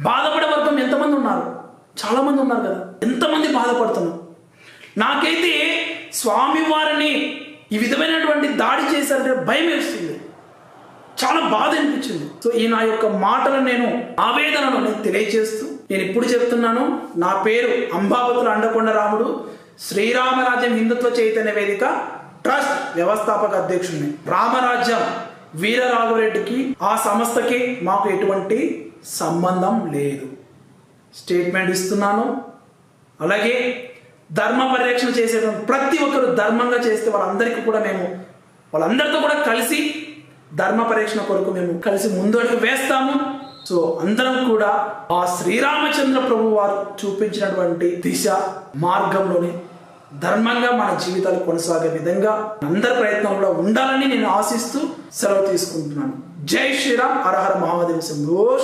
బాధపడే వర్గం ఎంతమంది ఉన్నారు? చాలామంది ఉన్నారు కదా. ఎంతమంది బాధపడుతున్నారు? నాకైతే స్వామివారిని ఈ విధమైనటువంటి దాడి చేశారంటే భయం వేస్తుంది. చాలా బాధ అనిపించింది. సో ఈ నా యొక్క మాటలు నేను ఆవేదనను నేను తెలియజేస్తూ నేను ఇప్పుడు చెప్తున్నాను. నా పేరు అంబాపతుల అండకొండ రాముడు. శ్రీరామరాజ్యం హిందుత్వ చైతన్య వేదిక ట్రస్ట్ వ్యవస్థాపక అధ్యక్షుడిని. రామరాజ్యం వీరరాఘవరెడ్డికి ఆ సంస్థకి మాకు ఎటువంటి సంబంధం లేదు. స్టేట్మెంట్ ఇస్తున్నాను. అలాగే ధర్మ పరిరక్షణ చేసే ప్రతి ఒక్కరు ధర్మంగా చేస్తే వాళ్ళందరికీ కూడా మేము వాళ్ళందరితో కూడా కలిసి ధర్మ పరిరక్షణ కొరకు మేము కలిసి ముందడుగు వేస్తాము. సో అందరం కూడా ఆ శ్రీరామచంద్ర ప్రభు వారు చూపించినటువంటి దిశ మార్గంలోనే ధర్మంగా మన జీవితాలు కొనసాగే విధంగా అందరి ప్రయత్నం కూడా ఉండాలని నేను ఆశిస్తూ సెలవు తీసుకుంటున్నాను. జై శ్రీరామ్. అరహర మహాదేవ శంభో.